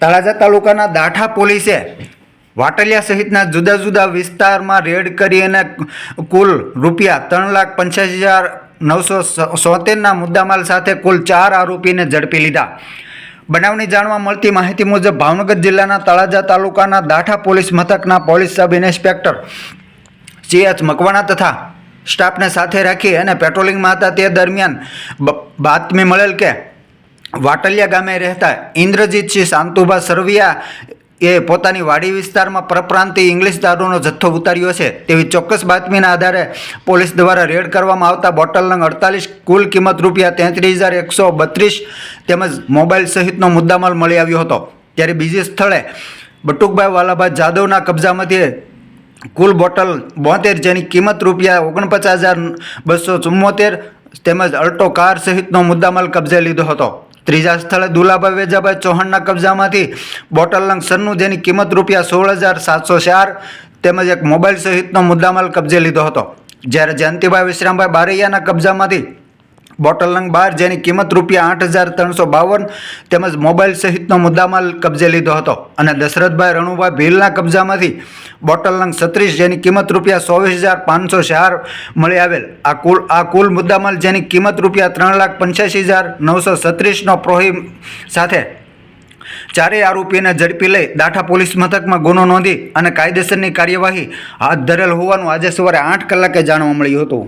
તળાજા તાલુકાના દાઠા પોલીસે વાટલિયા સહિતના જુદા જુદા વિસ્તારમાં રેડ કરી અને કુલ રૂપિયા ત્રણ લાખ પંચ્યાસી હજાર નવસો સોતેરના મુદ્દામાલ સાથે કુલ ચાર આરોપીને ઝડપી લીધા. બનાવની જાણવા મળતી માહિતી મુજબ ભાવનગર જિલ્લાના તળાજા તાલુકાના દાઠા પોલીસ મથકના police sub inspector C H Makwana તથા સ્ટાફને સાથે રાખી અને પેટ્રોલિંગમાં હતા. તે દરમિયાન બાતમી મળેલ કે વાટલિયા ગામે રહેતા ઇન્દ્રજીતસિંહ શાંતુભા સરવિયા એ પોતાની વાડી વિસ્તારમાં પરપ્રાંતિ ઇંગ્લિશ દારૂનો જથ્થો ઉતાર્યો છે. તેવી ચોક્કસ બાતમીના આધારે પોલીસ દ્વારા રેડ કરવામાં આવતા બોટલ નંગ અડતાલીસ કુલ કિંમત રૂપિયા તેત્રીસ હજાર એકસો બત્રીસ તેમજ મોબાઈલ સહિતનો મુદ્દામાલ મળી આવ્યો હતો. ત્યારે બીજી સ્થળે બટુકભાઈ વાલાભાઈ જાદવના કબજામાંથી કુલ બોટલ બોતેર જેની કિંમત રૂપિયા ઓગણપચાસ હજાર બસો ચુમ્મોતેર તેમજ અલ્ટો કાર સહિતનો મુદ્દામાલ કબજે લીધો હતો. ત્રીજા સ્થળે દુલાભાઈ વેજાભાઈ ચૌહાણના કબજામાંથી બોટલ લંગ સરનું, જેની કિંમત રૂપિયા સોળ હજાર સાતસો ચાર તેમજ એક મોબાઈલ સહિતનો મુદ્દામાલ કબજે લીધો હતો. જ્યારે જયંતિભાઈ વિશ્રામભાઈ બારૈયાના કબજામાંથી બોટલ નંગ બાર જેની કિંમત રૂપિયા આઠ હજાર ત્રણસો બાવન તેમજ મોબાઈલ સહિતનો મુદ્દામાલ કબજે લીધો હતો. અને દશરથભાઈ રણુભાઈ ભીલના કબજામાંથી બોટલ નંગ છત્રીસ જેની કિંમત રૂપિયા ચોવીસ હજાર પાંચસો ચાર મળી આવેલ. આ કુલ આ કુલ મુદ્દામાલ જેની કિંમત રૂપિયા ત્રણ લાખ પંચ્યાસી હજાર નવસો છત્રીસનો પ્રોહિમ સાથે ચારેય આરોપીને ઝડપી લઈ દાઠા પોલીસ મથકમાં ગુનો નોંધી અને કાયદેસરની કાર્યવાહી હાથ ધરેલ હોવાનું આજે સવારે આઠ કલાકે જાણવા મળ્યું હતું.